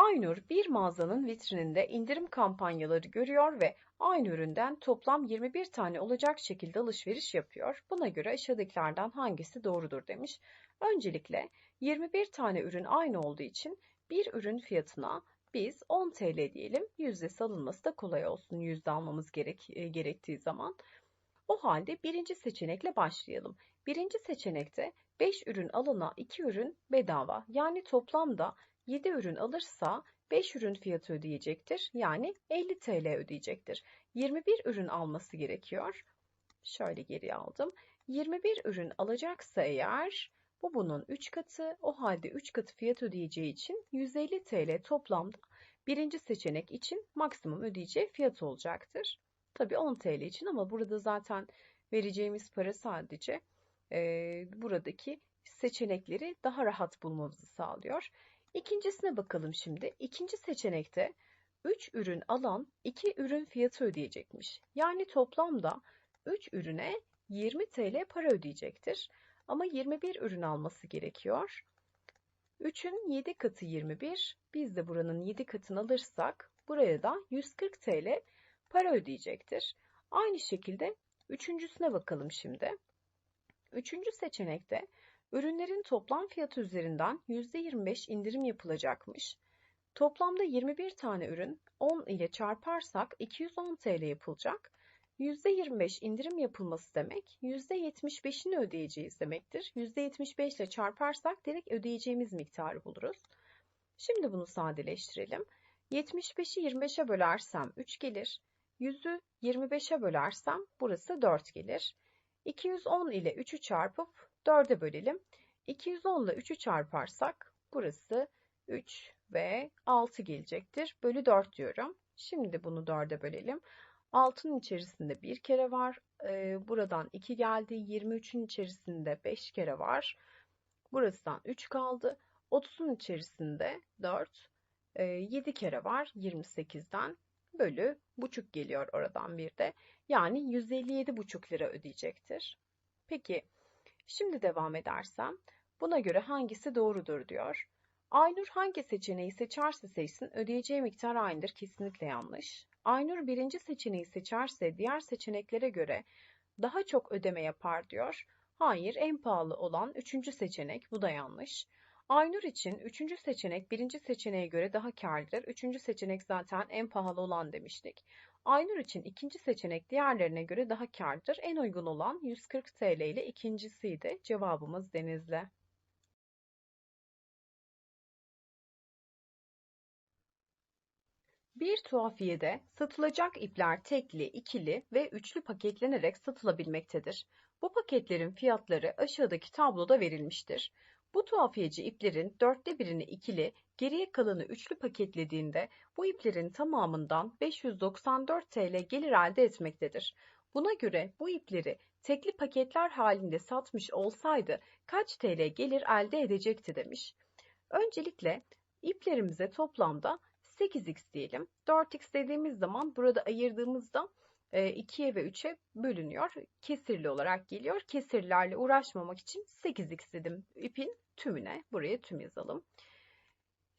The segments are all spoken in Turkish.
Aynur bir mağazanın vitrininde indirim kampanyaları görüyor ve aynı üründen toplam 21 tane olacak şekilde alışveriş yapıyor. Buna göre aşağıdakilerden hangisi doğrudur demiş. Öncelikle 21 tane ürün aynı olduğu için bir ürün fiyatına biz 10 TL diyelim. Yüzdesi alınması da kolay olsun yüzde almamız gerek, e, gerektiği zaman. O halde birinci seçenekle başlayalım. Birinci seçenekte 5 ürün alına 2 ürün bedava. Yani toplamda 7 ürün alırsa 5 ürün fiyatı ödeyecektir. Yani 50 TL ödeyecektir. 21 ürün alması gerekiyor. Şöyle geri aldım. 21 ürün alacaksa eğer bu bunun 3 katı. O halde 3 katı fiyat ödeyeceği için 150 TL toplamda birinci seçenek için maksimum ödeyeceği fiyat olacaktır. Tabi 10 TL için ama burada zaten vereceğimiz para sadece e, buradaki seçenekleri daha rahat bulmamızı sağlıyor. İkincisine bakalım şimdi. İkinci seçenekte 3 ürün alan 2 ürün fiyatı ödeyecekmiş. Yani toplamda 3 ürüne 20 TL para ödeyecektir. Ama 21 ürün alması gerekiyor. 3'ün 7 katı 21. Biz de buranın 7 katını alırsak buraya da 140 TL para ödeyecektir. Aynı şekilde üçüncüsüne bakalım şimdi. Üçüncü seçenekte ürünlerin toplam fiyatı üzerinden %25 indirim yapılacakmış. Toplamda 21 tane ürün 10 ile çarparsak 210 TL yapılacak. %25 indirim yapılması demek %75'ini ödeyeceğiz demektir. %75 ile çarparsak direkt ödeyeceğimiz miktarı buluruz. Şimdi bunu sadeleştirelim. 75'i 25'e bölersem 3 gelir. 100'ü 25'e bölersem burası 4 gelir. 210 ile 3'ü çarpıp 4'e bölelim. 210 ile 3'ü çarparsak burası 3 ve 6 gelecektir. Bölü 4 diyorum. Şimdi bunu 4'e bölelim. 6'nın içerisinde bir kere var. Ee, buradan 2 geldi. 23'ün içerisinde 5 kere var. Burasından 3 kaldı. 30'un içerisinde 4. E, 7 kere var. 28'den bölü buçuk geliyor oradan bir de. Yani 157 buçuk lira ödeyecektir. Peki şimdi devam edersem buna göre hangisi doğrudur diyor. Aynur hangi seçeneği seçerse seçsin ödeyeceği miktar aynıdır. Kesinlikle yanlış. Aynur birinci seçeneği seçerse diğer seçeneklere göre daha çok ödeme yapar diyor. Hayır en pahalı olan üçüncü seçenek bu da yanlış. Aynur için üçüncü seçenek birinci seçeneğe göre daha karlıdır. Üçüncü seçenek zaten en pahalı olan demiştik. Aynur için ikinci seçenek diğerlerine göre daha karlıdır. En uygun olan 140 TL ile ikincisiydi. Cevabımız Denizli. Bir tuhafiyede satılacak ipler tekli, ikili ve üçlü paketlenerek satılabilmektedir. Bu paketlerin fiyatları aşağıdaki tabloda verilmiştir. Bu tuhafiyeci iplerin dörtte birini ikili, geriye kalanı üçlü paketlediğinde bu iplerin tamamından 594 TL gelir elde etmektedir. Buna göre bu ipleri tekli paketler halinde satmış olsaydı kaç TL gelir elde edecekti demiş. Öncelikle iplerimize toplamda 8x diyelim. 4x dediğimiz zaman burada ayırdığımızda 2'ye ve 3'e bölünüyor. Kesirli olarak geliyor. Kesirlerle uğraşmamak için 8x dedim ipin tümüne. Buraya tüm yazalım.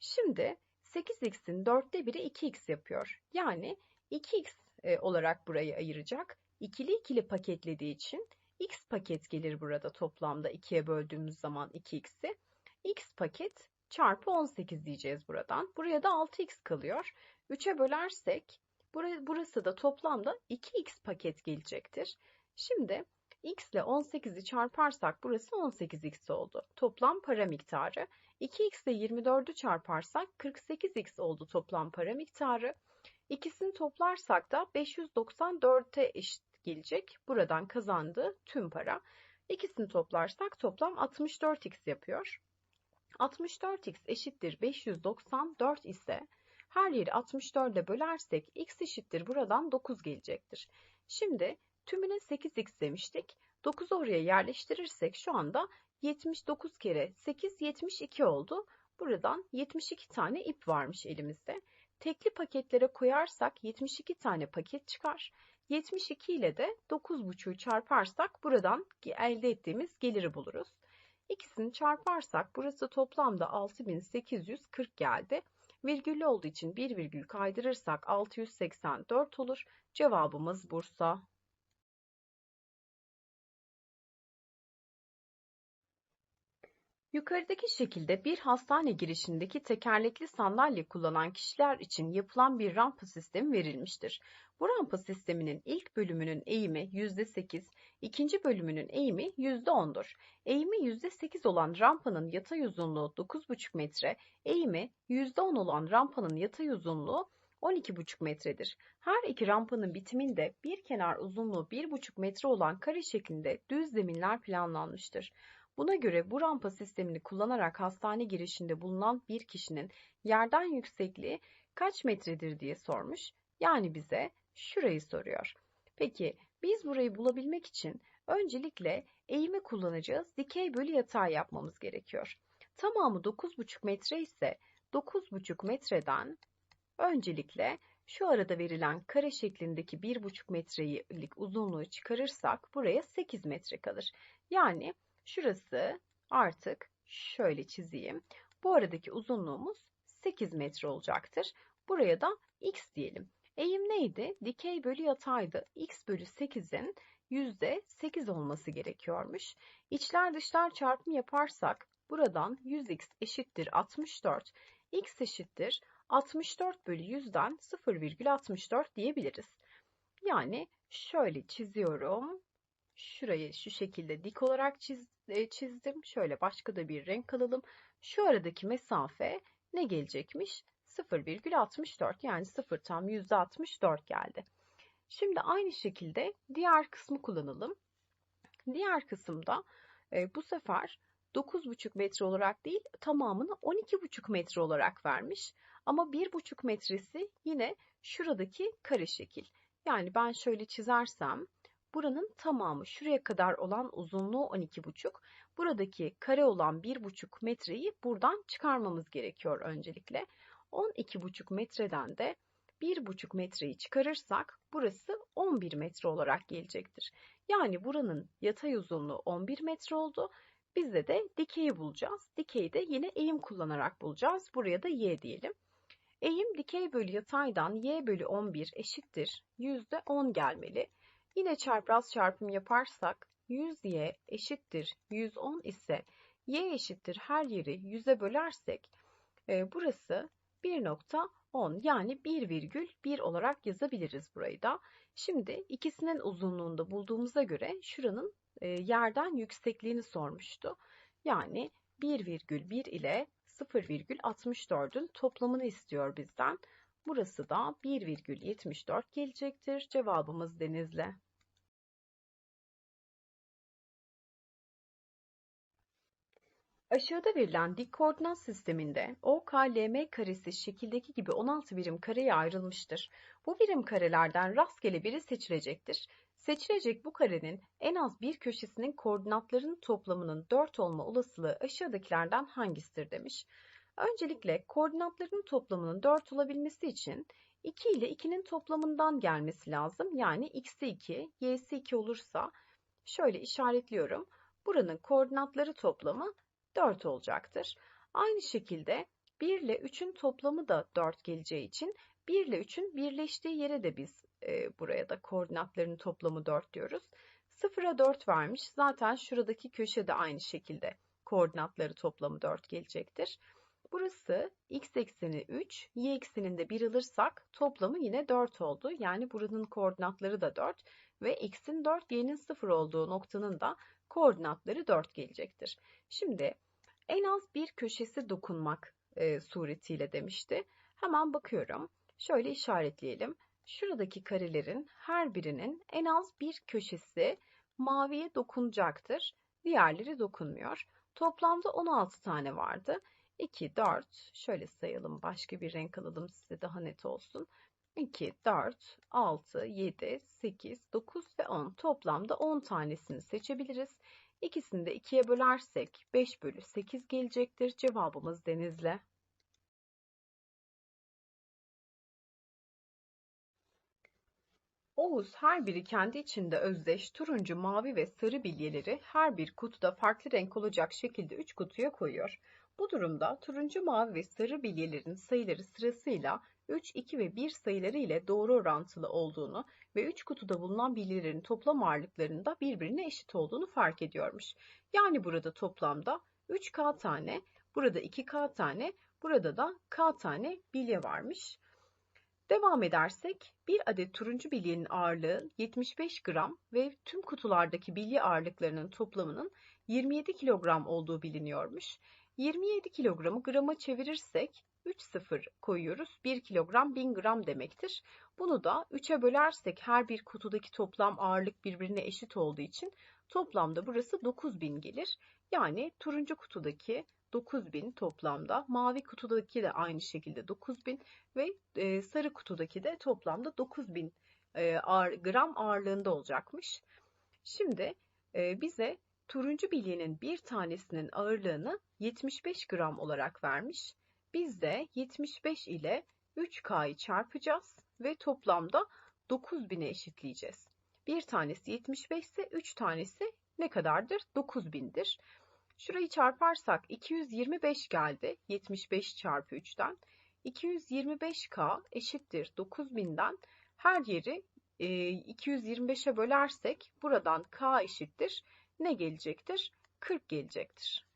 Şimdi 8x'in 4'te 1'i 2x yapıyor. Yani 2x olarak burayı ayıracak. İkili ikili paketlediği için x paket gelir burada toplamda 2'ye böldüğümüz zaman 2x'i. x paket çarpı 18 diyeceğiz buradan. Buraya da 6x kalıyor. 3'e bölersek burası da toplamda 2x paket gelecektir. Şimdi x ile 18'i çarparsak burası 18x oldu. Toplam para miktarı. 2x ile 24'ü çarparsak 48x oldu toplam para miktarı. İkisini toplarsak da 594'e eşit gelecek. Buradan kazandığı tüm para. İkisini toplarsak toplam 64x yapıyor. 64x eşittir 594 ise her yeri 64'e bölersek x eşittir buradan 9 gelecektir. Şimdi tümüne 8x demiştik. 9'u oraya yerleştirirsek şu anda 79 kere 8 72 oldu. Buradan 72 tane ip varmış elimizde. Tekli paketlere koyarsak 72 tane paket çıkar. 72 ile de 9,5'u çarparsak buradan elde ettiğimiz geliri buluruz. İkisini çarparsak burası toplamda 6840 geldi. Virgüllü olduğu için bir virgül kaydırırsak 684 olur. Cevabımız Bursa. Yukarıdaki şekilde bir hastane girişindeki tekerlekli sandalye kullanan kişiler için yapılan bir rampa sistemi verilmiştir. Bu rampa sisteminin ilk bölümünün eğimi %8, ikinci bölümünün eğimi %10'dur. Eğimi %8 olan rampanın yatay uzunluğu 9,5 metre, eğimi %10 olan rampanın yatay uzunluğu 12,5 metredir. Her iki rampanın bitiminde bir kenar uzunluğu 1,5 metre olan kare şeklinde düz zeminler planlanmıştır. Buna göre bu rampa sistemini kullanarak hastane girişinde bulunan bir kişinin yerden yüksekliği kaç metredir diye sormuş. Yani bize şurayı soruyor. Peki biz burayı bulabilmek için öncelikle eğimi kullanacağız. Dikey bölü yatay yapmamız gerekiyor. Tamamı 9,5 metre ise 9,5 metreden öncelikle şu arada verilen kare şeklindeki 1,5 metrelik uzunluğu çıkarırsak buraya 8 metre kalır. Yani Şurası artık şöyle çizeyim. Bu aradaki uzunluğumuz 8 metre olacaktır. Buraya da x diyelim. Eğim neydi? Dikey bölü yataydı. x bölü 8'in %8 olması gerekiyormuş. İçler dışlar çarpımı yaparsak buradan 100x eşittir 64, x eşittir 64 bölü 100'den 0,64 diyebiliriz. Yani şöyle çiziyorum. Şurayı şu şekilde dik olarak çiz, e, çizdim. Şöyle başka da bir renk alalım. Şu aradaki mesafe ne gelecekmiş? 0,64 yani 0 tam %64 geldi. Şimdi aynı şekilde diğer kısmı kullanalım. Diğer kısımda e, bu sefer 9,5 metre olarak değil tamamını 12,5 metre olarak vermiş. Ama 1,5 metresi yine şuradaki kare şekil. Yani ben şöyle çizersem Buranın tamamı şuraya kadar olan uzunluğu 12,5. Buradaki kare olan 1,5 metreyi buradan çıkarmamız gerekiyor öncelikle. 12,5 metreden de 1,5 metreyi çıkarırsak burası 11 metre olarak gelecektir. Yani buranın yatay uzunluğu 11 metre oldu. Bizde de dikeyi bulacağız. Dikeyi de yine eğim kullanarak bulacağız. Buraya da y diyelim. Eğim dikey bölü yataydan y bölü 11 eşittir %10 gelmeli. Yine çapraz çarpım yaparsak 100y eşittir 110 ise y eşittir her yeri 100'e bölersek e, burası 1.10 yani 1,1 olarak yazabiliriz burayı da. Şimdi ikisinin uzunluğunu da bulduğumuza göre şuranın e, yerden yüksekliğini sormuştu. Yani 1,1 ile 0,64'ün toplamını istiyor bizden. Burası da 1,74 gelecektir. Cevabımız Denizli. Aşağıda verilen dik koordinat sisteminde OKLM karesi şekildeki gibi 16 birim kareye ayrılmıştır. Bu birim karelerden rastgele biri seçilecektir. Seçilecek bu karenin en az bir köşesinin koordinatlarının toplamının 4 olma olasılığı aşağıdakilerden hangisidir demiş. Öncelikle koordinatların toplamının 4 olabilmesi için 2 ile 2'nin toplamından gelmesi lazım. Yani x'i 2, y'si 2 olursa şöyle işaretliyorum. Buranın koordinatları toplamı 4 olacaktır. Aynı şekilde 1 ile 3'ün toplamı da 4 geleceği için 1 ile 3'ün birleştiği yere de biz e, buraya da koordinatların toplamı 4 diyoruz. 0'a 4 vermiş. Zaten şuradaki köşe de aynı şekilde koordinatları toplamı 4 gelecektir. Burası x ekseni 3, y ekseninde 1 alırsak toplamı yine 4 oldu. Yani buranın koordinatları da 4 ve x'in 4, y'nin 0 olduğu noktanın da koordinatları 4 gelecektir. Şimdi en az bir köşesi dokunmak e, suretiyle demişti. Hemen bakıyorum. Şöyle işaretleyelim. Şuradaki karelerin her birinin en az bir köşesi maviye dokunacaktır. Diğerleri dokunmuyor. Toplamda 16 tane vardı. 2, 4, şöyle sayalım başka bir renk alalım size daha net olsun. 2, 4, 6, 7, 8, 9 ve 10. Toplamda 10 tanesini seçebiliriz. İkisini de 2'ye bölersek 5 bölü 8 gelecektir. Cevabımız Denizli. Oğuz her biri kendi içinde özdeş turuncu, mavi ve sarı bilyeleri her bir kutuda farklı renk olacak şekilde 3 kutuya koyuyor. Bu durumda turuncu, mavi ve sarı bilyelerin sayıları sırasıyla 3, 2 ve 1 sayıları ile doğru orantılı olduğunu ve 3 kutuda bulunan bilyelerin toplam ağırlıklarının da birbirine eşit olduğunu fark ediyormuş. Yani burada toplamda 3K tane, burada 2K tane, burada da K tane bilye varmış. Devam edersek bir adet turuncu bilyenin ağırlığı 75 gram ve tüm kutulardaki bilye ağırlıklarının toplamının 27 kilogram olduğu biliniyormuş. 27 kilogramı grama çevirirsek 3 sıfır koyuyoruz. 1 kilogram 1000 gram demektir. Bunu da 3'e bölersek her bir kutudaki toplam ağırlık birbirine eşit olduğu için toplamda burası 9000 gelir. Yani turuncu kutudaki 9000 toplamda, mavi kutudaki de aynı şekilde 9000 ve e, sarı kutudaki de toplamda 9000 e, gram ağırlığında olacakmış. Şimdi e, bize turuncu bilyenin bir tanesinin ağırlığını 75 gram olarak vermiş. Biz de 75 ile 3K'yı çarpacağız ve toplamda 9000'e eşitleyeceğiz. Bir tanesi 75 ise 3 tanesi ne kadardır? 9000'dir. Şurayı çarparsak 225 geldi. 75 çarpı 3'ten. 225K eşittir 9000'den her yeri 225'e bölersek buradan K eşittir. Ne gelecektir? 40 gelecektir.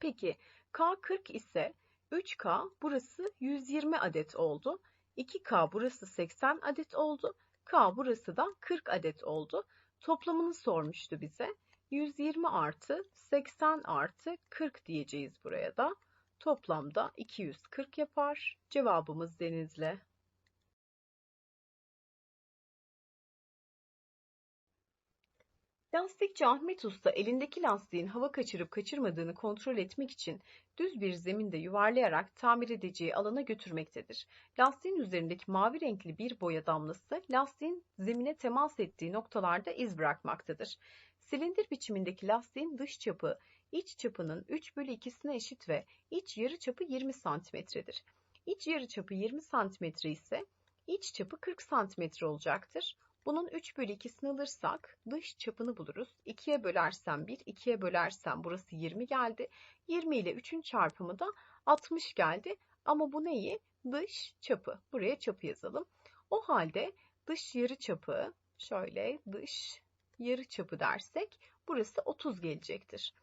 Peki K 40 ise 3K burası 120 adet oldu. 2K burası 80 adet oldu. K burası da 40 adet oldu. Toplamını sormuştu bize. 120 artı 80 artı 40 diyeceğiz buraya da. Toplamda 240 yapar. Cevabımız Denizli. Lastikçi Ahmet Usta elindeki lastiğin hava kaçırıp kaçırmadığını kontrol etmek için düz bir zeminde yuvarlayarak tamir edeceği alana götürmektedir. Lastiğin üzerindeki mavi renkli bir boya damlası lastiğin zemine temas ettiği noktalarda iz bırakmaktadır. Silindir biçimindeki lastiğin dış çapı iç çapının 3 bölü 2'sine eşit ve iç yarı çapı 20 santimetredir. İç yarı çapı 20 santimetre ise iç çapı 40 santimetre olacaktır. Bunun 3 bölü 2'sini alırsak dış çapını buluruz. 2'ye bölersem 1, 2'ye bölersem burası 20 geldi. 20 ile 3'ün çarpımı da 60 geldi. Ama bu neyi? Dış çapı. Buraya çapı yazalım. O halde dış yarı çapı şöyle dış yarı çapı dersek burası 30 gelecektir.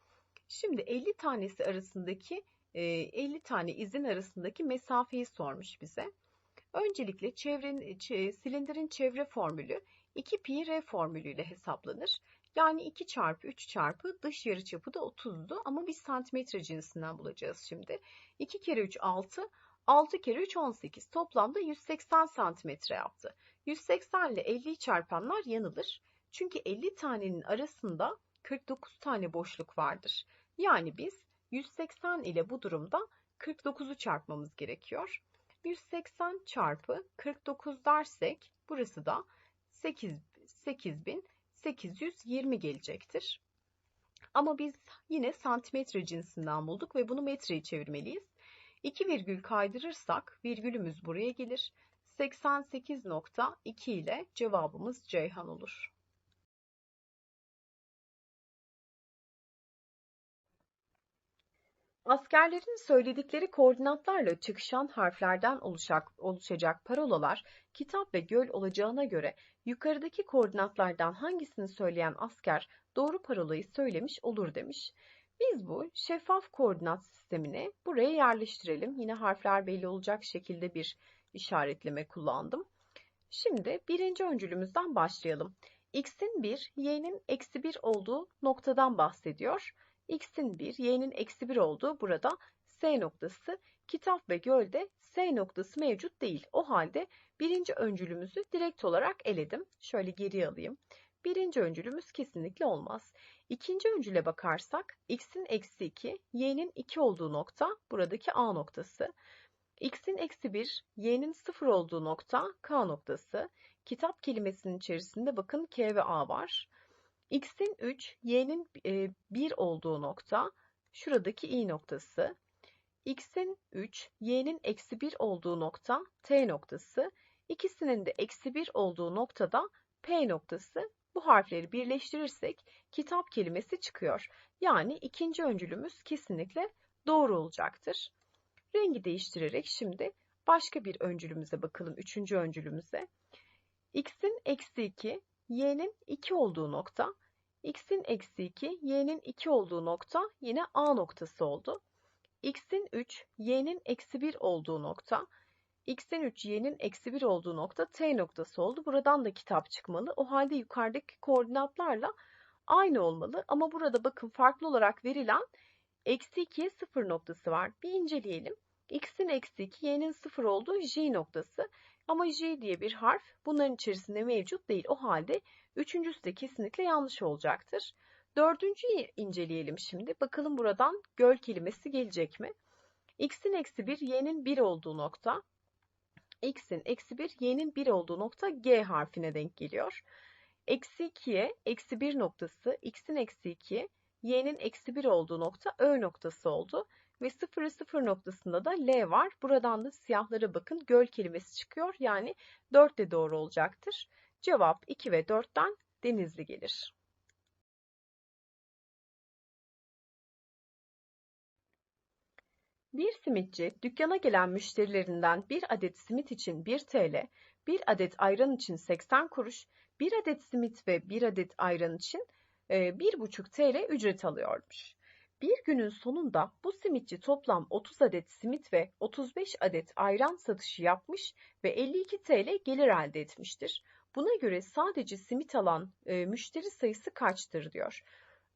Şimdi 50 tanesi arasındaki 50 tane izin arasındaki mesafeyi sormuş bize. Öncelikle çevrenin, silindirin çevre formülü 2 pi r formülüyle hesaplanır. Yani 2 çarpı 3 çarpı dış yarıçapı da 30'du ama biz santimetre cinsinden bulacağız şimdi. 2 kere 3 6, 6 kere 3 18. Toplamda 180 santimetre yaptı. 180 ile 50'yi çarpanlar yanılır. Çünkü 50 tanenin arasında 49 tane boşluk vardır. Yani biz 180 ile bu durumda 49'u çarpmamız gerekiyor. 180 çarpı 49 dersek burası da 8, 8820 gelecektir. Ama biz yine santimetre cinsinden bulduk ve bunu metreye çevirmeliyiz. 2 virgül kaydırırsak virgülümüz buraya gelir. 88.2 ile cevabımız Ceyhan olur. Askerlerin söyledikleri koordinatlarla çıkışan harflerden oluşacak, oluşacak parolalar kitap ve göl olacağına göre yukarıdaki koordinatlardan hangisini söyleyen asker doğru parolayı söylemiş olur demiş. Biz bu şeffaf koordinat sistemini buraya yerleştirelim. Yine harfler belli olacak şekilde bir işaretleme kullandım. Şimdi birinci öncülümüzden başlayalım. X'in 1, Y'nin eksi 1 olduğu noktadan bahsediyor x'in 1, y'nin eksi 1 olduğu burada S noktası. Kitap ve gölde S noktası mevcut değil. O halde birinci öncülümüzü direkt olarak eledim. Şöyle geri alayım. Birinci öncülümüz kesinlikle olmaz. İkinci öncüle bakarsak x'in eksi 2, y'nin 2 olduğu nokta buradaki A noktası. x'in eksi 1, y'nin 0 olduğu nokta K noktası. Kitap kelimesinin içerisinde bakın K ve A var x'in 3, y'nin 1 e, olduğu nokta şuradaki i noktası. x'in 3, y'nin eksi 1 olduğu nokta t noktası. İkisinin de eksi 1 olduğu noktada p noktası. Bu harfleri birleştirirsek kitap kelimesi çıkıyor. Yani ikinci öncülümüz kesinlikle doğru olacaktır. Rengi değiştirerek şimdi başka bir öncülümüze bakalım. Üçüncü öncülümüze. x'in eksi 2, y'nin 2 olduğu nokta. X'in eksi 2, y'nin 2 olduğu nokta yine A noktası oldu. x'in 3, y'nin eksi 1 olduğu nokta. x'in 3, y'nin eksi 1 olduğu nokta T noktası oldu. Buradan da kitap çıkmalı. O halde yukarıdaki koordinatlarla aynı olmalı. Ama burada bakın farklı olarak verilen eksi 2'ye 0 noktası var. Bir inceleyelim. x'in eksi 2, y'nin 0 olduğu j noktası. Ama j diye bir harf bunların içerisinde mevcut değil. O halde üçüncüsü de kesinlikle yanlış olacaktır. Dördüncüyü inceleyelim şimdi. Bakalım buradan göl kelimesi gelecek mi? x'in eksi 1, y'nin 1 olduğu nokta. x'in eksi 1, y'nin 1 olduğu nokta g harfine denk geliyor. Eksi 2'ye eksi 1 noktası, x'in eksi 2, y'nin eksi 1 olduğu nokta ö noktası oldu. Ve 0'ı 0 noktasında da L var. Buradan da siyahlara bakın göl kelimesi çıkıyor. Yani 4 de doğru olacaktır. Cevap 2 ve 4'ten Denizli gelir. Bir simitçi dükkana gelen müşterilerinden bir adet simit için 1 TL, bir adet ayran için 80 kuruş, bir adet simit ve bir adet ayran için 1,5 TL ücret alıyormuş. Bir günün sonunda bu simitçi toplam 30 adet simit ve 35 adet ayran satışı yapmış ve 52 TL gelir elde etmiştir. Buna göre sadece simit alan e, müşteri sayısı kaçtır diyor.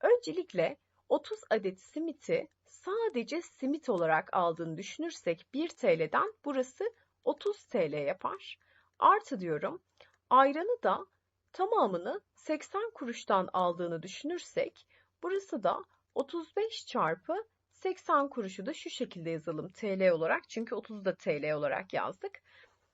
Öncelikle 30 adet simiti sadece simit olarak aldığını düşünürsek 1 TL'den burası 30 TL yapar. Artı diyorum ayranı da tamamını 80 kuruştan aldığını düşünürsek burası da 35 çarpı 80 kuruşu da şu şekilde yazalım TL olarak. Çünkü 30'u da TL olarak yazdık.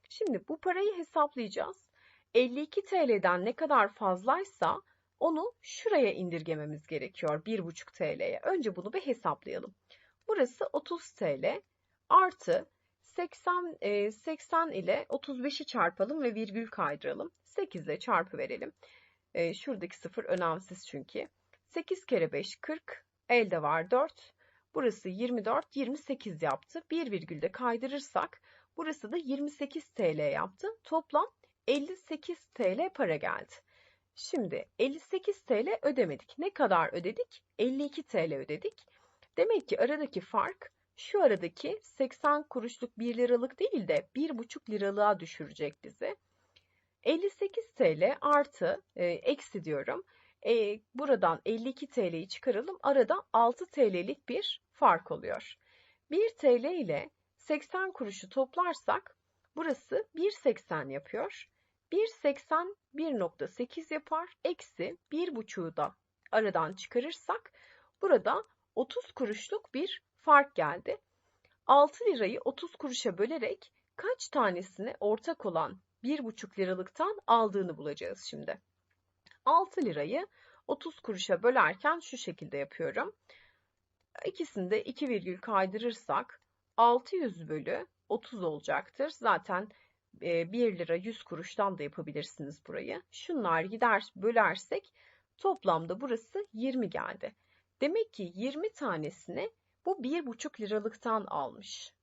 Şimdi bu parayı hesaplayacağız. 52 TL'den ne kadar fazlaysa onu şuraya indirgememiz gerekiyor 1,5 TL'ye. Önce bunu bir hesaplayalım. Burası 30 TL artı 80, 80 e, ile 35'i çarpalım ve virgül kaydıralım. 8 ile çarpı verelim. E, şuradaki sıfır önemsiz çünkü. 8 kere 5 40, elde var 4. Burası 24, 28 yaptı. Bir virgülde kaydırırsak burası da 28 TL yaptı. Toplam 58 TL para geldi. Şimdi 58 TL ödemedik. Ne kadar ödedik? 52 TL ödedik. Demek ki aradaki fark şu aradaki 80 kuruşluk 1 liralık değil de 1,5 liralığa düşürecek bizi. 58 TL artı e, eksi diyorum. E, buradan 52 TL'yi çıkaralım. Arada 6 TL'lik bir fark oluyor. 1 TL ile 80 kuruşu toplarsak burası 1.80 yapıyor. 1.80 1.8 yapar. Eksi 1.5'u da aradan çıkarırsak burada 30 kuruşluk bir fark geldi. 6 lirayı 30 kuruşa bölerek kaç tanesini ortak olan 1,5 liralıktan aldığını bulacağız şimdi. 6 lirayı 30 kuruşa bölerken şu şekilde yapıyorum. İkisini de 2 virgül kaydırırsak 600 bölü 30 olacaktır. Zaten 1 e, lira 100 kuruştan da yapabilirsiniz burayı. Şunlar gider bölersek toplamda burası 20 geldi. Demek ki 20 tanesini bu 1,5 liralıktan almış.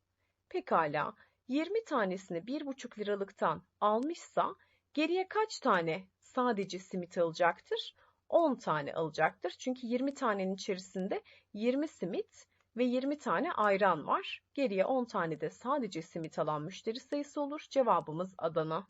Pekala 20 tanesini 1,5 liralıktan almışsa geriye kaç tane sadece simit alacaktır? 10 tane alacaktır. Çünkü 20 tanenin içerisinde 20 simit ve 20 tane ayran var. Geriye 10 tane de sadece simit alan müşteri sayısı olur. Cevabımız Adana.